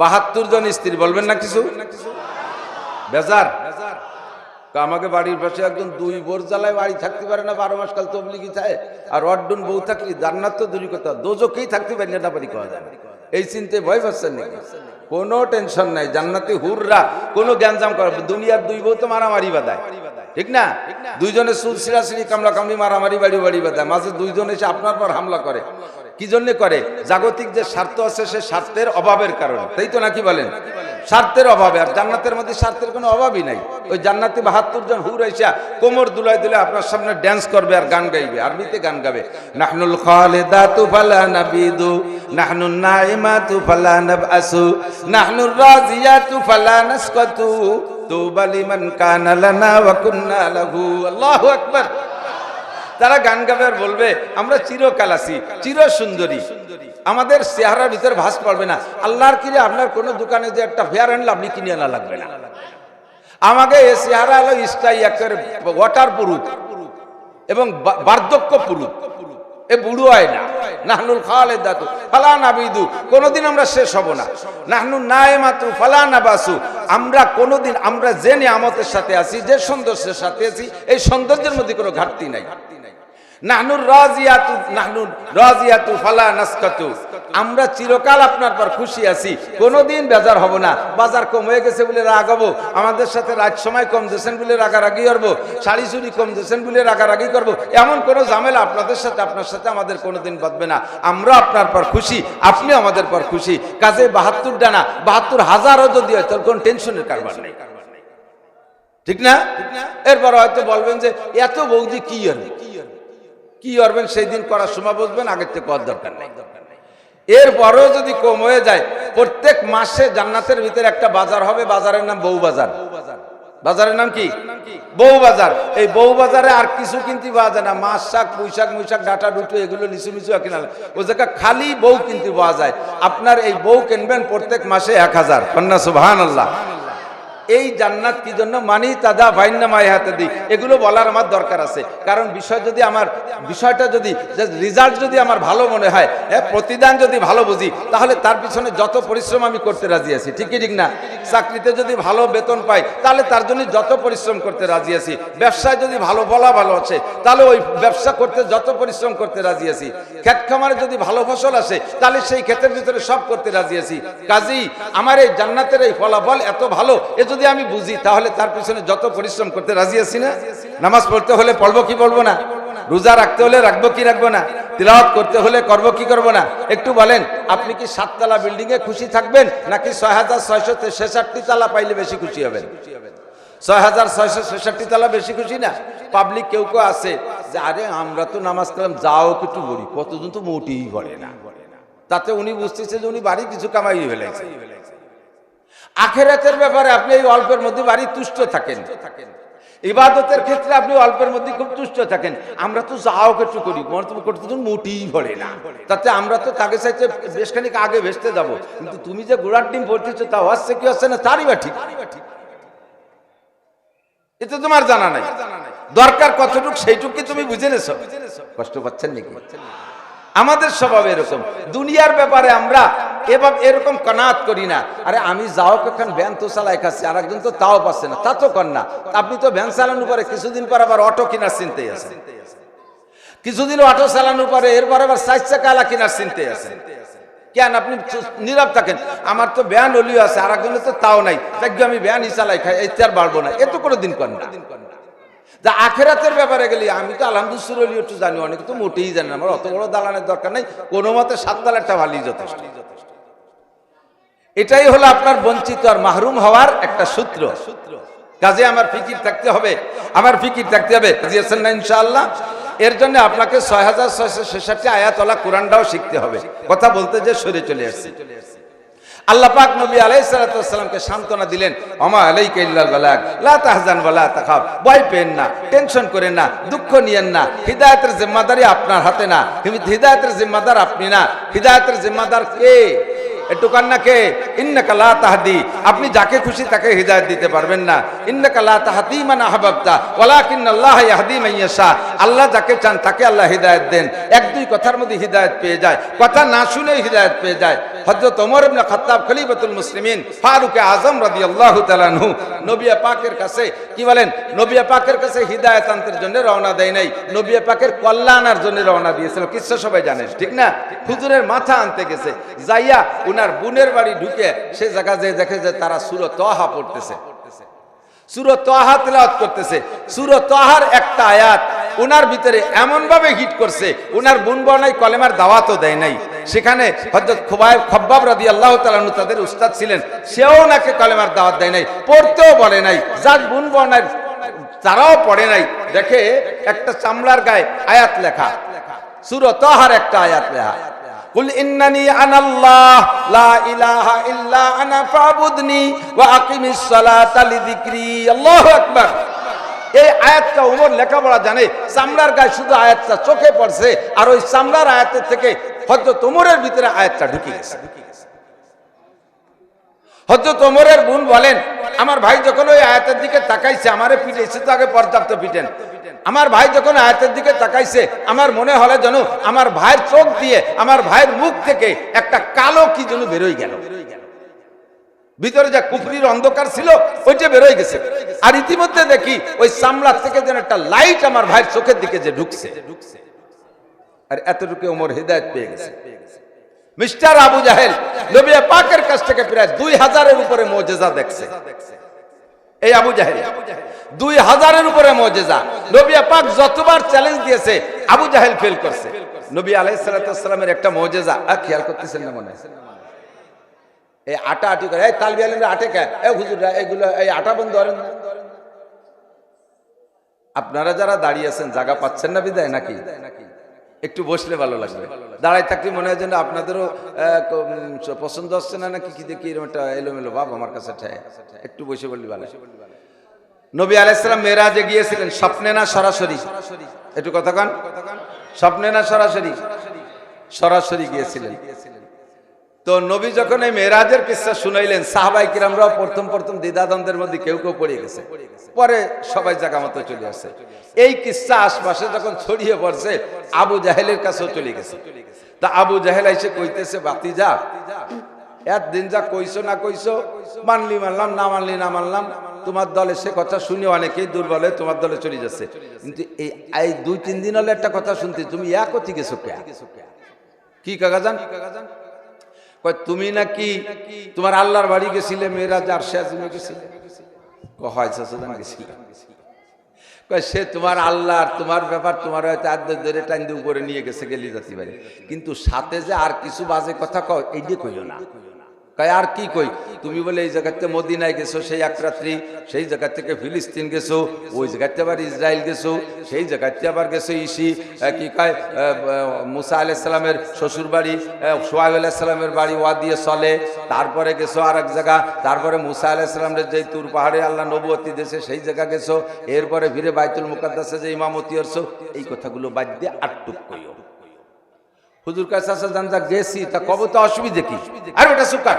বাহাত্তর জন স্ত্রী, বলবেন না কিছু? বেজার। আমাকে বাড়ির পাশে একজন দুই বোর জ্বালায় বাড়ি থাকতে পারে না, বারো মাস কাল তবলিগি চায়। আর অড্ডুন বউ থাকলে জান্নাত তো দূরী কথা দোজকেই থাকতে পারি না পারি কওয়া যায় এই চিন্তে ভয় পাচ্ছেন নাকি? কোনো টেনশন নাই, জান্নাতি হুররা, কোনো জ্ঞানজাম করে দুনিয়ার দুই বউ তো মারামারি বাদায় ঠিক না? দুইজনে সুর সিরাসিরি কামলা কামলি মারামারি বাড়ি বাড়ি বাদায় মাঝে দুইজন এসে আপনার পর হামলা করে। কি জন্য করে? জাগতিক যে স্বার্থ আছে, সে স্বার্থের অভাবের কারণে। তাই তো নাকি বলেন? স্বার্থের অভাবে, আর জান্নাতের মধ্যে স্বার্থের কোনো অভাবই নাই। ওই জান্নাতে বাহাত্তর জন হুর আইসা কোমর দুলাই দিলে আপনার সামনে ড্যান্স করবে আর গান গাইবে, আরবিতে গান গাবে। নাহনুল খালিদাতু ফালা নাবিদু, নাহনুন নাইমাতু ফালা নাবআসু, নাহনুর রাজিয়াতু ফালা নাসকাতু। তুবা লিমান কানা লানা ওয়া কুন্না লাহু। আল্লাহু আকবার। তারা গান গাবে আর বলবে, আমরা চিরকাল আছি চির সুন্দরী আমাদের চেহারার ভিতরে ভাস পড়বে না। আল্লাহর কিরে, আপনার কোন দোকানে যে একটা ফেয়ার আনলে আপনি কিনে আনা লাগবে না। আমাকে এ চেহারা হলো স্টাই একের ওয়াটার পুরুষ এবং বার্ধক্য পুরুষ এ বুড়ো হয় না নাহনুল খাওয়ালে দাতু ফালা কোনোদিন আমরা শেষ হব না। নাহনু নায়মাতু ফালা নাবাসু আমরা কোনোদিন, আমরা যে নিয়ামতের সাথে আছি, যে সৌন্দর্যের সাথে আছি, এই সৌন্দর্যের মধ্যে কোনো ঘাটতি নাই। নাহনুর রাজিয়াতু নাহনুর রাজিয়াতু ফালা নাসকাতু। আমরা চিরকাল আপনার পর খুশি আছি। কোনোদিন বেজার হব না। বাজার কম হয়ে গেছে বলে রাগ হব। আমাদের সাথে রাত সময় কম দিয়েছেন বলে রাগারাগি করব। শাড়ি চুরি কম দিয়েছেন বলে রাগারাগি করব। এমন কোনো ঝামেলা আপনাদের সাথে, আপনার সাথে আমাদের কোনোদিন বাঁধবে না। আমরা আপনার পর খুশি। আপনি আমাদের পর খুশি। কাজে বাহাত্তর ডানা, বাহাত্তর হাজারও যদি হয় তোর কোন টেনশনের কারবার নেই। ঠিক না? এরপর হয়তো বলবেন যে, এত বৌদি কি হবে কি করবেন সেই দিন করার সময় বুঝবেন, আগের থেকে করার দরকার নেই। এরপরেও যদি কম হয়ে যায়, প্রত্যেক মাসে জান্নাতের ভিতরে একটা বাজার হবে, বাজারের নাম বউ বাজার বাজারের নাম কি? বউ বাজার এই বউ বাজারে আর কিছু কিনতে পাওয়া যায় না। মাছ শাক, পুঁই শাক, মুই শাক, ডাটা ডুটু এগুলো লিচু মিচু কিনা ও জায়গা খালি বউ কিনতে পাওয়া যায়। আপনার এই বউ কিনবেন প্রত্যেক মাসে এক হাজার। কন্যা সুবহান আল্লাহ এই জান্নাত কি জন্য? মানি তাদা ভাইন্না মায় হাতে দিই। এগুলো বলার আমার দরকার আছে। কারণ বিষয় যদি আমার বিষয়টা যদি রেজাল্ট যদি আমার ভালো মনে হয় হ্যাঁ প্রতিদান যদি ভালো বুঝি, তাহলে তার পিছনে যত পরিশ্রম আমি করতে রাজি আছি। ঠিকই ঠিক না? চাকরিতে যদি ভালো বেতন পাই, তাহলে তার জন্য যত পরিশ্রম করতে রাজি আছি। ব্যবসায় যদি ভালো বলা ভালো আছে, তাহলে ওই ব্যবসা করতে যত পরিশ্রম করতে রাজি আছি। ক্ষেত খামারে যদি ভালো ফসল আসে, তাহলে সেই ক্ষেতের ভিতরে সব করতে রাজি আছি। কাজেই আমার এই জান্নাতের এই ফলাফল এত ভালো এ যদি আমি বুঝি, তাহলে তার পিছনে যত পরিশ্রম করতে রাজি আছি না, নামাজ পড়তে হলে পড়ব কি পড়ব না? রোজা রাখতে হলে রাখব কি রাখব না? তিলাওয়াত করতে হলে করব কি করব না? একটু বলেন, আপনি কি সাততলা বিল্ডিং এ খুশি থাকবেন, নাকি ছয় হাজার ছয়শো ছেষট্টি তালা পাইলে বেশি খুশি হবেন? ছয় হাজার ছয়শো ছেষট্টি তালা বেশি খুশি না? পাবলিক কেউ কেউ আছে যে, আরে, আমরা তো নামাজ কালাম, যাও একটু বলি কতজন তো মোটেই করে না। তাতে উনি বুঝতেছে যে, উনি বাড়ি কিছু কামাই ফেলেছে আখেরাতের ব্যাপারে আপনি এই অল্পের মধ্যে বাড়ি তুষ্ট থাকেন। ইবাদতের ক্ষেত্রে আপনি অল্পের মধ্যে খুব তুষ্ট থাকেন। আমরা তো যাও কিছু করি। করতে তো মোটেই ভরে না। তাতে আমরা তো তাকে চাইতে বেশ খানিক আগে ভেসতে যাব। কিন্তু তুমি যে গোড়ার ডিম ভরতেছো, তাও হচ্ছে কি হচ্ছে না, তারই বা ঠিক। এতে তোমার জানা নাই। দরকার কতটুক সেইটুক তুমি বুঝে নেছো? কষ্ট পাচ্ছেন নাকি? আমাদের স্বভাব এরকম। দুনিয়ার ব্যাপারে আমরা এবার এরকম কনাত করি না। আরে আমি যাও কখন ভ্যান তো চালাই খাচ্ছি আর একজন তো তাও পাচ্ছে না। তা তো কর না। আপনি তো ভ্যান চালানোর পরে কিছুদিন পর আবার অটো কেনার চিন্তাই আছে কিছুদিন অটো চালানোর পরে এরপর আবার চার চাকালা কেনার চিন্তাই আছে কেন আপনি নীরব থাকেন? আমার তো ব্যান অলিও আছে আর একজনের তো তাও নাই। তাই আমি ব্যানই চালাই খাই, এতে আর বাড়বো না। এ তো কোনো দিন কর না। যা আখেরাতের ব্যাপারে গেলে, আমি তো আলহামদুলিল্লাহ একটু জানি, অনেক তো মোটেই জানি না, আমার অত বড় দালানের দরকার নেই, কোনো মতে সাত দালারটা ভালোই যথেষ্ট। এটাই হলো আপনার বঞ্চিত আর মাহরুম হওয়ার একটা সূত্র। কাজে আমার ফিকির থাকতে হবে, আমার ফিকির থাকতে হবে দিয়েছেন না ইনশাআল্লাহ। এর জন্য আপনাকে ছয় হাজার ছয়শো ছেষট্টি আয়াতলা কোরআনটাও শিখতে হবে। কথা বলতে যে সরে চলে আসছে। আল্লাহ পাক নবী আলাইহিস সালামকে সান্ত্বনা দিলেন আমা আলাইকা ইল্লাল বালাগ, লা তাহজান ওয়ালা তাখাফ। ভয় পেন না, টেনশন করেন না, দুঃখ নিয়েন না, হিদায়াতের জিম্মাদারি আপনার হাতে না হিদায়াতের জিম্মাদার আপনি না, হিদায়াতের জিম্মাদার কে? একটু কান্না কে ইন্নাকা লা তাহদি। আপনি যাকে খুশি তাকে হিদায়ত দিতে পারবেন না। ইন্নাকা তাহদি মান আহবাবতা ওয়ালাকিন আল্লাহ ইয়াহদি মান আল্লাহ যাকে চান তাকে আল্লাহ হিদায়ত দেন। এক দুই কথার মধ্যে হিদায়ত পেয়ে যায়। কথা না শুনে হিদায়ত পেয়ে যায়। হযরত ওমর ইবনে খাত্তাব খলিফাতুল মুসলিমিন ফারুক আজম রাদিয়াল্লাহু তাআলা আনহু নবী পাকের কাছে কি বলেন? নবী পাকের কাছে হিদায়ত আনতে জন্য রওনা দেয় নাই। নবী পাকের কল্যাণের জন্য রওনা দিয়েছিল। কিচ্ছা সবাই জানেন ঠিক না? হুজুরের মাথা আনতে গেছে। যাইয়া উনার বোনের বাড়ি ঢুকে সে জায়গা যে দেখে যে তারা সুর তহা পড়তেছে। সুর তহা তেলাওয়াত করতেছে। সুর তহার একটা আয়াত উনার ভিতরে এমন ভাবে হিট করছে, উনার বোন বনাই কলেমার দাওয়াতও দেয় নাই। সেখানে হযরত খুবাইব খব্বাব রাদিয়াল্লাহু তাআলা আনহু তাদের উস্তাদ ছিলেন, সেও নাকি কলেমার দাওয়াত দেয় নাই, পড়তেও বলে নাই। যার বোন বনাই তারাও পড়ে নাই। দেখে একটা চামড়ার গায়ে আয়াত লেখা। সুর তহার একটা আয়াত লেখা। কুল ইন্নানি আনাল্লাহ লা ইলাহা ইল্লা আনা ফাবুদনি ওয়া আকিমিস সালাতা লিযিকরি আল্লাহু আকবার। এই আয়াতটা উমর লেখাপড়া জানে, চামড়ার গায়ে শুধু আয়াতটা চোখে পড়ছে, আর ওই চামড়ার আয়াতের থেকে হয়তো তোমরের ভিতরে আয়াতটা ঢুকে গেছে। হয়তো তোমরের বোন বলেন, আমার ভাই যখন ওই আয়াতের দিকে তাকাইছে, আমারে পিটেছে তো আগে পর্যাপ্ত পিটেন আমার ভাই যখন আয়াতের দিকে তাকাইছে, আমার মনে হলে যেন আমার ভাইয়ের চোখ দিয়ে, আমার ভাইয়ের মুখ থেকে একটা কালো কি যেন বেরোই গেল। ভিতরে যা কুফরির অন্ধকার ছিল, ওইটা বেরোয় গেছে। আর ইতিমধ্যে দেখি, ওই সামলার থেকে যেন একটা লাইট আমার ভাইয়ের চোখের দিকে যে ঢুকছে ঢুকছে। আর এতটুকু ওমর হৃদায়ত পেয়ে গেছে। মিস্টার আবু জাহেল নবী পাকের কাছ থেকে প্রায় দুই হাজারের উপরে মজেজা দেখছে। এই আবু জাহেল। দুই হাজারের উপরে মজেজা। নবী পাক যতবার চ্যালেঞ্জ দিয়েছে, আবু জাহেল ফেল করছে। নবী আলাইসালামের একটা মজেজা। খেয়াল করতেছেন না মনে এই আটা আটি করে, এই তালবি আলিমরা আটে কে? এগুলো, এই আটা বন্ধ করেন। আপনারা যারা দাঁড়িয়ে আছেন, জায়গা পাচ্ছেন না বিদায় নাকি? একটু বসলে ভালো লাগবে। দাঁড়াই থাকলে মনে হয় যেন আপনাদেরও পছন্দ হচ্ছে না নাকি? কি দেখি এরকম একটা এলোমেলো ভাব আমার কাছে একটু বসে বললি ভালো নবী আলাইসালাম মেয়েরাজে গিয়েছিলেন, স্বপ্নে না সরাসরি? একটু কথা কন। স্বপ্নে না সরাসরি? সরাসরি গিয়েছিলেন। তো নবী যখন এই মেয়েরাজের কিস্সা শুনাইলেন, সাহাবাই কিরামরাও প্রথম প্রথম দ্বিধাদ্বন্দ্বের মধ্যে কেউ কেউ পড়ে গেছে। পরে সবাই জায়গা মতো চলে আসে। এই কিস্সা আশপাশে যখন ছড়িয়ে পড়ছে, আবু জাহেলের কাছেও চলে গেছে। তা আবু জাহেল এসে কইতেছে বাতি যা একদিন যা কইছো না কইছো, মানলি মানলাম, না মানলি না মানলাম তোমার দলে সে কথা শুনে অনেকেই দুর্বলে তোমার দলে চলে যাচ্ছে। কিন্তু এই দুই, তিন দিন হলে একটা কথা শুনতে, তুমি এক অতি গেছো কে? কাকা তুমি নাকি তোমার আল্লাহর বাড়ি গেছিলে, মেয়েরা যার শেষমে গেছিলে? হয় সে তোমার আল্লাহ তোমার ব্যাপার তোমার হয়তো আদ্য ধরে দিয়ে উপরে নিয়ে গেছে গেলি যাতে পারে কিন্তু সাথে যে আর কিছু বাজে কথা কয় এই যে কইও না। কয়, আর কি কই? তুমি বলে এই জায়গাতে মদিনায় গেছো, সেই এক রাত্রি, সেই জায়গা থেকে ফিলিস্তিন গেছো, ওই জায়গাতে আবার ইসরায়েল গেছো, সেই জায়গাতে আবার গেছো ইসি কি কয় মুসা আলাইসালামের শ্বশুর বাড়ি সোহাগ আলাইসালামের বাড়ি ওয়া দিয়ে চলে, তারপরে গেছো আর এক জায়গা, তারপরে মুসা আলাইসালামের যে তুর পাহাড়ে আল্লাহ নবুয়তি দেশে সেই জায়গা গেছো, এরপরে ফিরে বাইতুল মুকাদ্দাসে যে ইমামতি হরছো এই কথাগুলো বাদ দিয়ে আটটুক কইও। হুজুর কাছে আসা গেছি তা কবে তো অসুবিধে কি? আর ওটা সুকার।